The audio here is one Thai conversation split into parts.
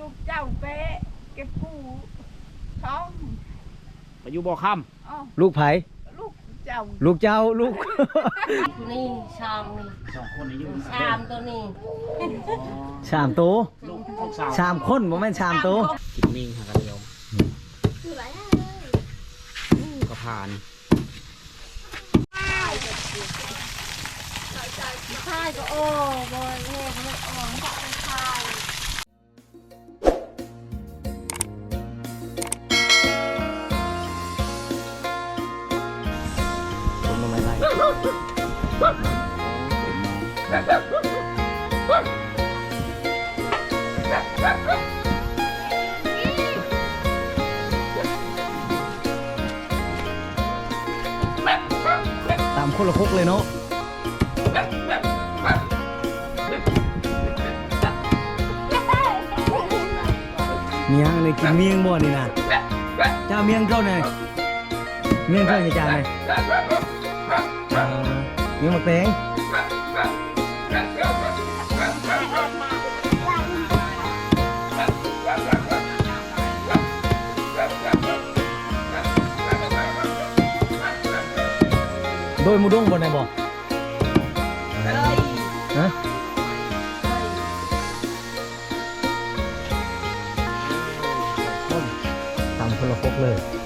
ลูกเจ้าเป๊ะเก็บกู้ท้องไปอยู่บ่อค่อ๋อลูกไผลูกเจ้าลูกเจ้าลูก นี่ชามนี่ำสองคนนี่อยู่ชามตัวนี้ชามโตลูกลูกสาวชามข้นบ่แม่นชามโตกินนิ่งหากันเดียวก็ผ่านใช่ก็โอ้บอยแม่ก็ไม่อ่อนก็เป็นชาย เลยเนาะเมียงเลยกินเมียงบ่นี่นะเจ้าเมียงเท่าไหนเมียงเท่าเหร่จานไหนอ่าเมียงมาเตง ยหมูด้งบนไหนบ่ฮะตามคนละคกเลย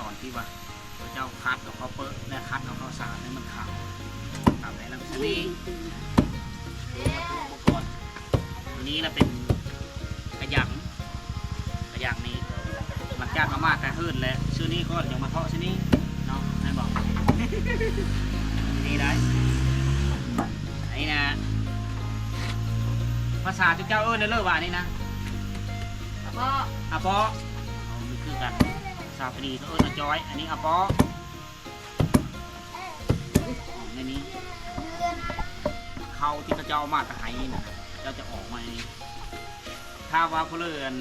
ตอนที่ว่าเขาเจ้าคัดเอาข้าวเปิ้ลและคัดเอาข้าวสารให้มันขาวตามในลักษณะนี้อุปกรณ์ตัวนี้นะเป็นกระหยังกระหยังนี้มันจากมามาแต่หื่นแล้วชื่อนี้ก็ยังมาเพาะชื่อนี้เนาะนายบอกนี่ได้ไอ้นะภาษาที่เจ้าเอิ้นในเลิกว่านี่นะแล้วก็อาปอเอามันคือกัน สาวพนีเขาเอิ้นอจอย อันนี้อาปอของในนี้เขาที่เขาเจ้ามาตะไห้นะเจ้าจะออกมาถ้าว่าเพนเลือน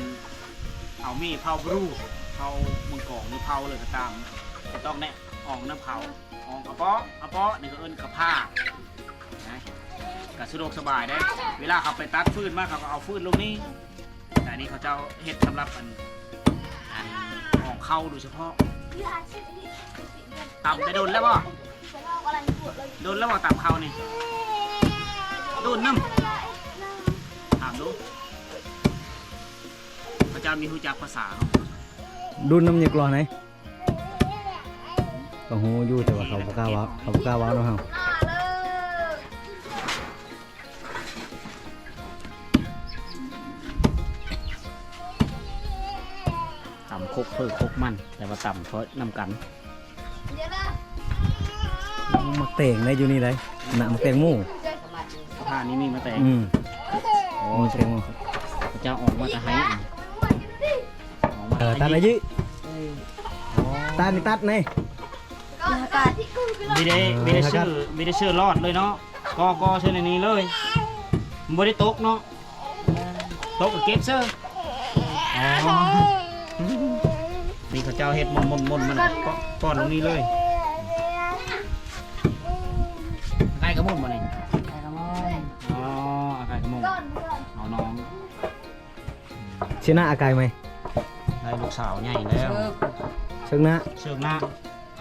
เอามีเผาบรูเผามืองกองหรือเผาเลยก็ตามก็ต้องแน่ออกน้ำเผาออกกระเปาะกระเปาะนี่ก็เอิ้นกระผ้านะก็สะดวกสบายได้ เวลาเขาไปตัดฟืนมาเขาก็เอาฟืนลงนี่แต่นี้เขาเจ้าเฮ็ดสำหรับอัน เข้าโดยเฉพาะตำได้โดนแล้วบ่โดนแล้วบ่ตำเข้านี่โดนน้ำถามดูพระเจ้ามีหูจักภาษาเขาดุนน้ำยากรอไหนก็หูอยู่แต่ว่าเขาบ่กล้าเว้าเขาบ่กล้าเว้าเนาะเฮา กเพิ่คกมัน แต่ว่าต่ำเพราะนำกันมักเต่งได้อยู่นี่ได้หน้ามักเต่งหมู่ผ้านี้มีมาแต่อืมโอ้มักเต่งหมู่พระเจ้าออกมาจะให้ออกมาเออตัดอะไรยี่เออตัดนี่ตัดนี่อากาศไม่ได้ไม่ได้ชื่อไม่ได้ชื่อรอดเลยเนาะก็ก็ชื่อในนี้เลยมันไม่ได้ตกเนาะตกกับเก็บเซอร์อ๋อนี่ เขาเจ้าเฮ็ดมนมนมนมันก็ก้อนตรงนี้เลยอะไรกระมุนมาเนี่ยไอ้กระมอนอ๋ออะไรกระมุนเอาน้องชิหน้าอากายไหมได้ลูกสาวใหญ่แล้วเชิกเชิงหน้าเชิงหน้า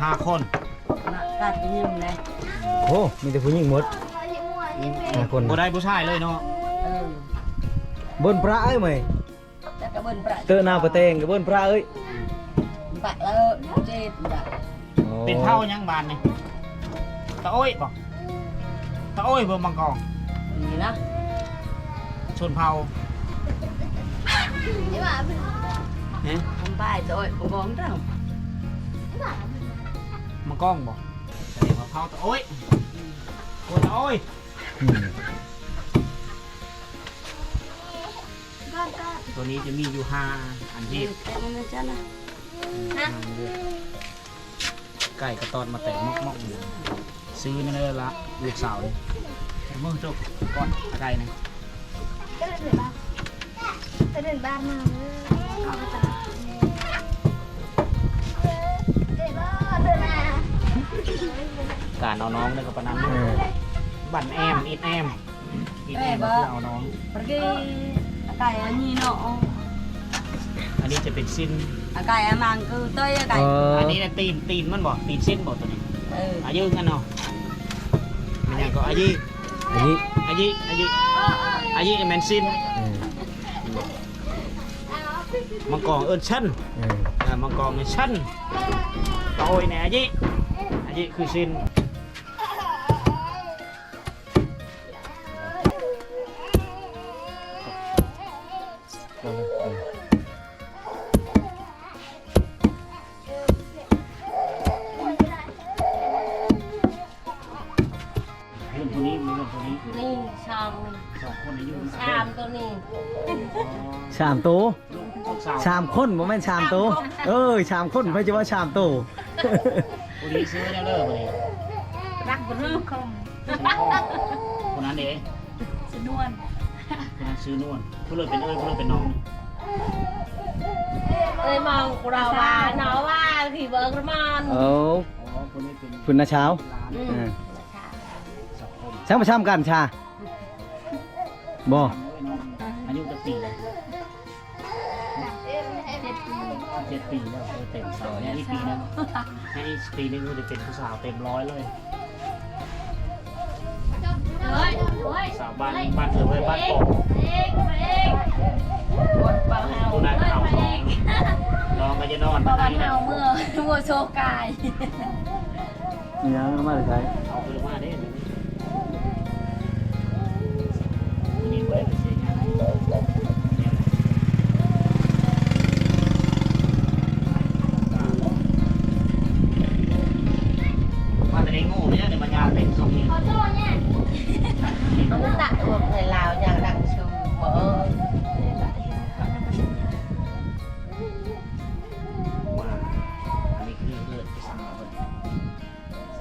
ห้าคนน่ะตัดยิ้มเลยโอ้มีแต่ผู้หญิงหมดห้าคนบ่ได้ผู้ชายเลยเนาะเออบนพระเอ้ยไหมแต่กระเบินประเตอหน้าประเตงกับบนพระเอ้ยปะแล้ว เจ็ดแบบโอ้เป็นเท่ายังบานนี่ตะโอ้ยบอกตะโอ้ยเบอร์มังกรนี่นะชนเผ่าเฮ้ทำป้ายโดยอุโมงค์เจ้ามังกรบอกแสดงว่าเผ่าตะโอ้ยโอ้ยตะโอ้ยอืมตัวนี้จะมีอยู่ห้าอันที่ แต่มันไม่จะนะไก่กระตอนมาแต่มอกมอกอยู่ซื้อนี่เลยละลูกสาวนี่เมื่อจบก่อนอะไรนะ ก็เดินบ้านก็เดินบ้านมาเลยเอาไปตลาดเดินบ้านเดินมาการเอาน้องเลยกับปะนันเออบั่นแอมอีดแอมอีดแอมก็คือเอาน้อง pergi akai ani no อันนี้จะเป็นสิ้น akai amang ku toy เอ akai ออันนี้นะตีนตีนมันบอกตีนสิ้นบอกตัวนี้ ừ อายุกันเนาะมันยังก็อายุอันนี้อายุอายุอายุแมนสิ้นเออมังกรเอิญชั้นเอออ่ามังกรเป็นชั้นโอ้ยเนี่ยอายุอายุคือสิ้น ชามโตลูกสาวชามข้นบ่แม่นชามโต เออชามข้นเพิ่นจะว่าชามโตคนนี้ซื้อแล้วเลิกคนนี้รักรื้อคมคนนั้นเองสนวนคนนั้นซื้อนวลเพื่อเลยเป็นเอ้ยเพื่อเลยเป็นน้องเอ้ยมองเราว่าเนาะว่าที่เบิร์กมอนโอ้อ๋อคนนี้เป็นคุณนะเช้าร้านอืเอมอสังคมช่างมาช่ำกันชาบ่อายุจะปีเลย นี่ยอีกปีนึงให้อีกปีนึงก็จะเป็นผู้สาวเต็มร้อยเลยเฮ้ยเฮ้ยสาวบ้านบ้านเธอไว้บ้านปอกเองเองเบาเฮาคนนั้นเอาน้องน้องก็จะนอนเบาวันเฮาเมื่อมัวโชกายยังมาเลยใช่เอาไปลงมาได้เลยนี่ไว้ไปเสีย มาแต่ในโง่เนี่ยเดี๋ยวมันยาวเต็มทรงนี้ขอโทษเนี่ยมันตัดรวมในลาวอย่างดังชูเบอร์มาอันนี้คือเลือดที่สั่งมาเพิ่นสาว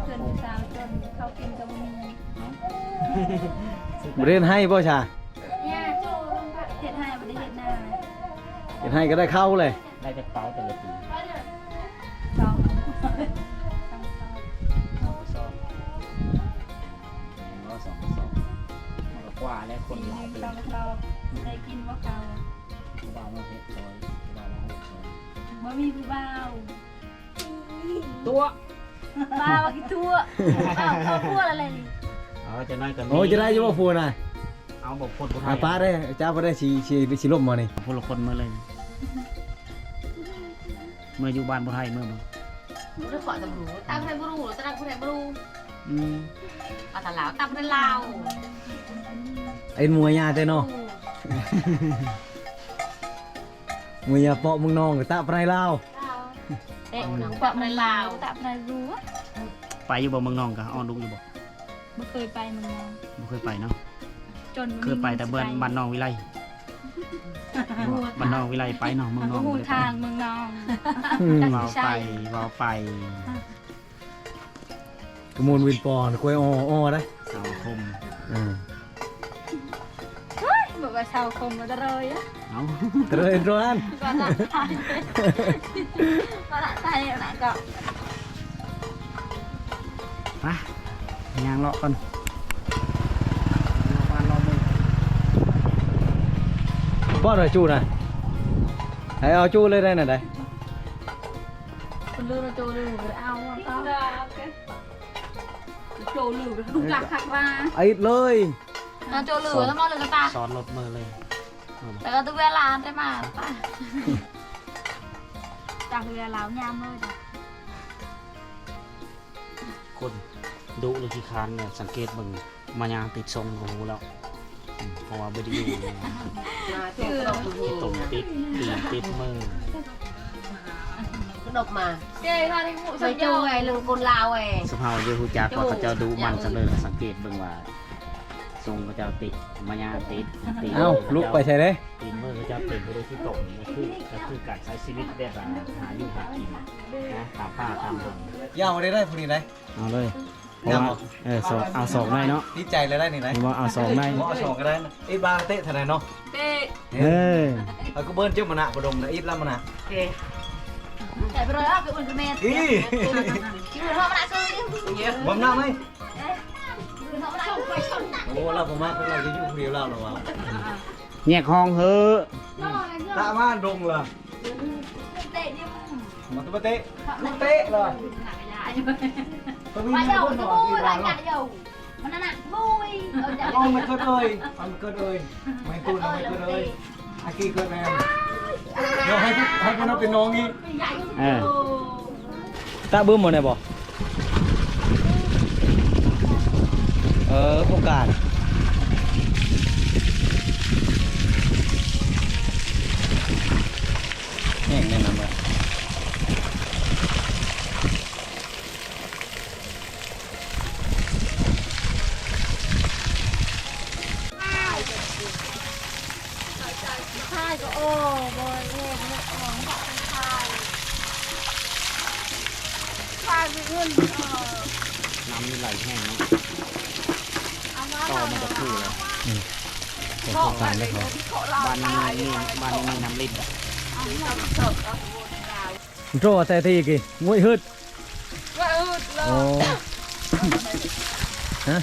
เพื่อนโคสาวจนเขากินกับมีเนาะบ่เรียนให้บ่ชาเนี่ยโจเห็ดให้ไม่ได้เห็ดหน้าเรียนให้ก็ได้เข้าเลย ได้แต่เป้าแต่ละปี สองกระสอบมันก็กว่าแล้วคนหลายนึ่งปีสองสองได้กินว่าเขาผู้บ่าวมาเพชรซอยผู้บ่าวมาหกซอยบ่มีผู้บ่าวตัวบ่าวกี่ตัวอ้าวเขาพูดอะไรนี่เอาจะน้อยกันโอ้จะได้อยู่บ่พูนะเอาบอกคนผู้ไทอายป้าได้เจ้าบ่ได้สิสิสิลบมานี่พลคนเมื่อเลยเมื่ออยู่บ้านผู้ไทยเมื่อมาเรื่อขอตำรวจตั้งให้บรูตั้งให้บรูอืม เอาแต่ลาวตั้งให้ลาวไอ้มวยยาแต่เนาะมวยยาเปาะมึงน้องก็ตะไพรลาวเอ๊ะหนังปะในลาวตับนายรู้ไปอยู่บ่เมืองนองกะอ้อนลูกอยู่บ่ไม่เคยไปเมืองนองบ่เคยไปเนาะจนเคยไปแต่เบิ้นบ้านนองวิไลบ้านนองวิไลไปเนาะเมืองนก็องหูบ่ได้ทางเมืองนองอืมเว้าไปเว้าไป กระมูลวินปอนกล้วยอ้ออ้อได้สังคมอืมบอกว่าชาวคมมาจะเลยอะเอ้าเตรนโรนัน ก็ละไทยก็ละไทยนะก็ไปย่างเลาะก่อนเลาะบ้านเลาะเมืองป้อนหน่อยจูน่ะให้เอาจูเลยได้น่ะได้คุณลืมโจลืมไปเอาเอาโจลืมลูกหลักขักว่าไอ้เลยเราโจลืมแล้วมองเลยก็ตาสอนรถมือเลยเอาบ่แต่ก็ตัวเวลาได้มาป่ะจากเวลายามเลยจ้ะคนดุหรือขี้คร้านเนี่ยสังเกตเบิ่งมายางติดทรงของหูแล้วอืมเพราะว่าบ่ได้อยู่คือที่ตรงติดตีนติดมือ ก็ดกมาเจ้ค่ะที่หูไปจูไงลืมคนลาวไงสภาพอยู่ฮู้จักว่าเขาเจ้าดุมันซะเลยสังเกตเบิ่งว่าทรงก็จะติดมายาติดติดเอ้าลุกไปใช่เลยตีนมือก็จะเป็นบริที่ตกก็คือก็คือการใช้ชีวิตแบบว่าหาอยู่หากินนะตามป่าตามดงยาวได้ได้พอดีได้เอาเลยเพราะว่าเออสองเอาสองได้เนาะดีใจเลยได้นี่ได้ผมว่าเอาสองได้เอาสองก็ได้นะอีบางเตะเท่าไหร่เนาะเต้เออ เอาก็เบิ้ลเจ้ามะนาวกระดมนะอีบลำมะนาว แต่ไปเลยอะคืออุ่นคือเมธอีคืออุ่นทำอะไรซื้อบ่มน้ำไหมอุ่นทำอะไรซื้อโอ้เราผมว่าเราจะอยู่คนเดียวเราหรอวะแยกห้องเฮ้อะตาม่านดงเหรอเตะเนี่ยมาตัวเตะเตะเหรอตัวมีมามีเดี๋ยวคนหจะน่อบุยยที่หลัร้างนจากเดี๋ยวมันนั่นน่ะบุยเออจะอ๋อไม่เกิดเลยอ๋อไม่เกิดเลยไม่ตูนไม่เกิดเลยอากีเกิดแม่ เดี๋ยวให้พี่ให้พี่น้องเป็นน้องงี้เออตาบื้มหมดเลยบอกเออโครงการ เอาน้ำสดเอาวนดาวโจ้แต่ทีกี่งวยฮึดว่าอืดเลโอ้ยฮะ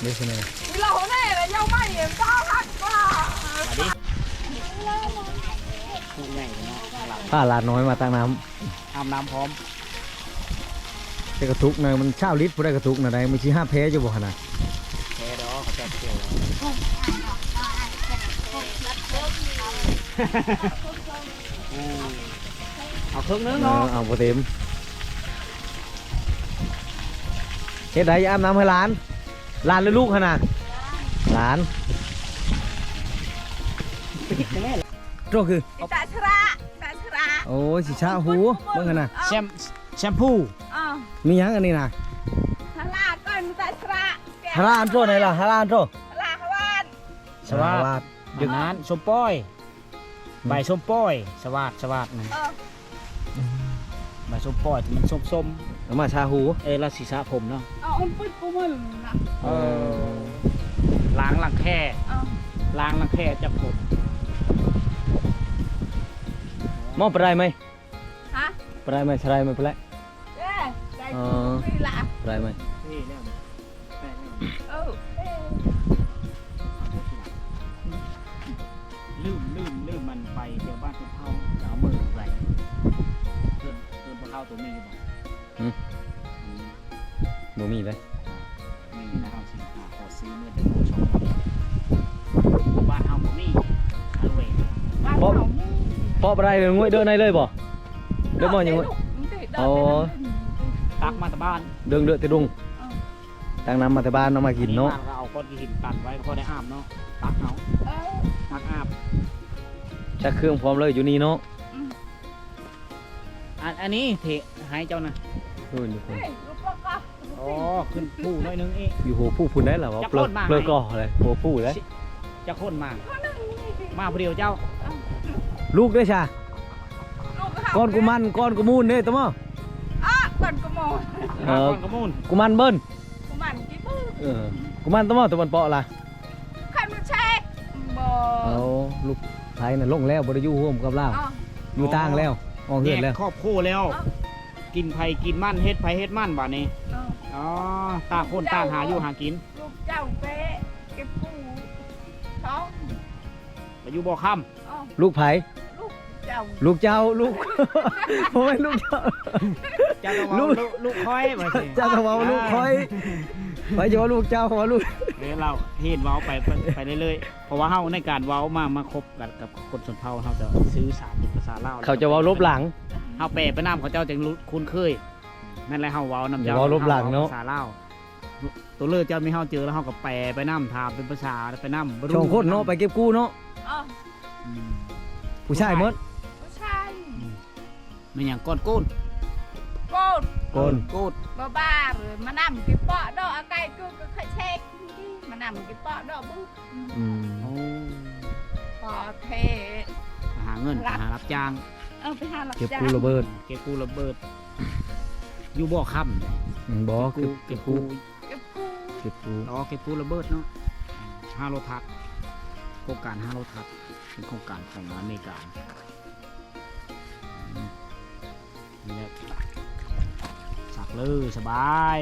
เดี๋ยวสิเนี่ยเราแน่เลยยังไม่เห็นเจ้าหักว่ามาดิคู่ใหญ่เนาะข้างหลังผ้าลาดน้อยมาตั้งน้อาบน้ำพร้อมำแต่กระตุกนะมันเช่าลิตรบ่ได้กระตุกนะได้มันชี้ห้าเพอยู่บ่ขนาด แค่ดอกเขาจะเกี่ยวแล้ว เออเอาเครื่องนึงเอเนาะอเอาบ่เต็มเฮ็ดได้อาบน้ำให้หลานหลานหรือลูกขนาดหลานโจ้คือตาชระตาชระโอ้ยสิชาหูเบิ่งกันนะแชมแชมพูอ๋อมีหยังอันนี้นะฮาลาก่อนตาชระฮาราอันโจ้ไหนล่ะฮาราอันโจ้ฮาลาขวานสวัสดดอย่างนั้นส้มป้อย ใบส้มป้อย สวัสดสวัสดนะเออใบส้มป้อยที่มันส้มส้มเอามาชาหูๆเออแล้วสีสระผมเนาะเอาอันปุ้ยปุ้มันนะเออล้างหลังแค่เอาล้างหลังแค่จับผมมองไปได้ไหมฮะไปได้ไหมใช่ได้ไหมไปได้เอ๊ะใจอ๋อปุ้ยละไปได้ไหม ตัวมีอยู่บ่อืมบ่มีเลยมีนะครับสิหาขอซื้อเมื่อเดือนชมบ้านเฮาบ่มีฮัลโหลบ้านเขามีพอไปได้เลยงวยเดินในเลยบ่เดินบ่ยังงวย โอ้ ตักมาแต่บ้านเดินเดือดติดุงตั้งน้ำมาแต่บ้านน้ำมากินเนาะเราเอาก้อนหินตัดไว้พอได้อาบเนาะตักเอาเออตักอาบชักเครื่องพร้อมเลยอยู่นี่เนาะ อันอันนี้เทให้เจ้านะนู่นอยู่พุ่นเฮ้ยลูกปลากระอ๋อขึ้นผู้น้อยนึงเองอยู่หัวผู้พุ่นได้เหรอวะจะเปลือกโคตรมาเปลือกก่อเลยหัวผู้เลยจะค้นมา มาผู้เดียวเจ้า ลูกด้วยชาลูกก้อนกุมันก้อนกุมูนเด้ตะมออะก่อนกระโมงเอมาอก่อนกระมูลกุมันเบิ้ลกูมันกี่ปื้อเออกุมันตะมอตะวันเปาะล่ะใครมาเช็คบอเอาลูกไทยน่ะลงแล้วบ่ได้อยู่ร่วมกับเราอ๋ออยู่ต่างแล้ว ออกแยเฮือนกแล้วครอบครัวแล้วเอ้ากินไผกินมั่นเฮ็ดไผเฮ็ดมั่นบ่นี้เอาอ๋อต่างคนต่างหาอยู่หากินลูกเจ้าเป๊ะเก็บปูท้องไปอยู่บ่อค่อ๋อลูกไผลูกเจ้าลูกเจ้าลูกโอ้ยลูกเจ้าำเจ้าต้องลูเอากลูกลูกคอยมาสิ เจ้าต้องเอาลูกคอยไปจะว่าลูกเจ้าว่าลูก เดี๋ยวเราเฮ็ดเว้าไปไปไปเรื่อยๆเพราะว่าเฮาในการเว้ามามาคบกันกับคนชนเผ่าเฮาจะสื่อสารเป็นภาษาลาวเขาจะเว่าลบหลังเฮาแปลไปนำเขาเจ้าจึงรู้คุ้นเคยนั่นแหละเฮาเว้านำอย่าเจ้าเว้าลบหลังเนอะภาษาลาวตัวเลือกเจ้ามีเฮาเจอแล้วเฮาก็แปลไปนำถามเป็นภาษาไปนำช่องโคตรเนาะไปเก็บกู้เนาะอ๋ออืมผู้ชายหมดผู้ชายไม่หยังก้อนโก้น โกดโกนกูดบ้าบ้าหรือมานำกี่เปาะดอกอาไก่กูก็เคยเช็คมานำกี่เปาะดอกบุ๊กอืมโอ้พอเทหาเงินรับหารับจ้าง เอาไปหาหลักเก็บจ้ากูระเบิดเก็บกูระเบิด อยู่บ่อค่ำเนี่ยอืมบ่เก็เก็บบกูเก็บเก็กูบกูเก็บกูเก็บกูอ๋อเก็บกูระเบิดเนาะห้าโลทัศน์โครงการห้าโลทัศน์เป็นโครงการของอเมริกา เลยสบาย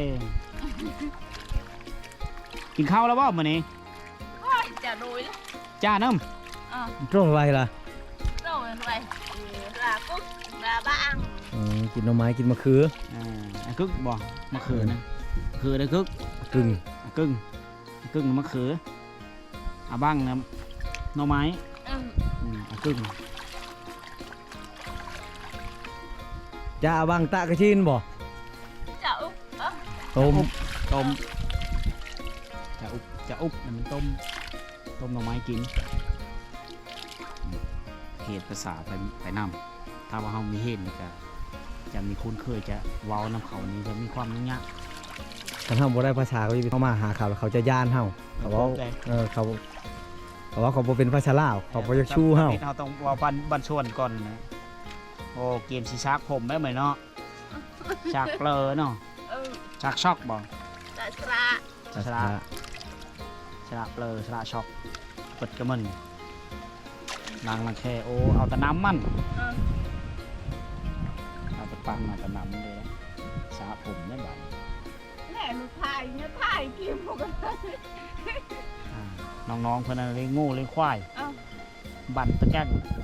กินข้าวแล้วบ่มื้อนี้โอ้ยจะโดยละจ้าน้อะตรงไว้ล่ะโดยอะไรลากุ๊กลาบ้างอืมกินหน่อไม้กินมะเขือำอ่าไอ้กึกบ่มะเขือนะมะเขือได้กึกกึ่งอะกึ่งอะกึ่งมะเขืออาบ้างนะหน่อไม้เอออืมอะกึ่ง จะเอาบังตะกระชินบ่จะอุ๊บเออ ต้มต้มจะอุบจะอุบนั่นมันต้มต้มหน่อไม้กินอืมเหตุภาษาไปไปนำถ้าว่าเฮามีเหตุนี่ก็จะมีคุ้นเคยจะเว้าน้ำเขานี่จะมีความยุ่งยากคันเฮาบ่ได้ภาษาเขาจะเข้ามาหาเขาแล้วเขาจะย่านเฮาเขาเว้าได้เออเขาเขาว่าเขาบ่เป็นภาษาลาวเขาบ่อยากชู้เฮาเราต้องเว่าบันบันชวนก่อนนะโอ้เกมสิชักผมได้ไหมเนาะชักเปลอเนาะเออ ชักช็อกบ่จะสระชะลาชะลาเปลอชะลาช็อกเปิดกระมันนางลังแค่โอ้เอาแต่น้ำมันเออเอาแต่ปังเอาแต่น้ำเลยนะสาผมได้บ่แหน่ลูกถ่ายเนี่ยถ่ายกินหมดเลยอ่าน้องๆเพื่อนอะไรโง่เลยควายเอ้าบันตะแจ้งเ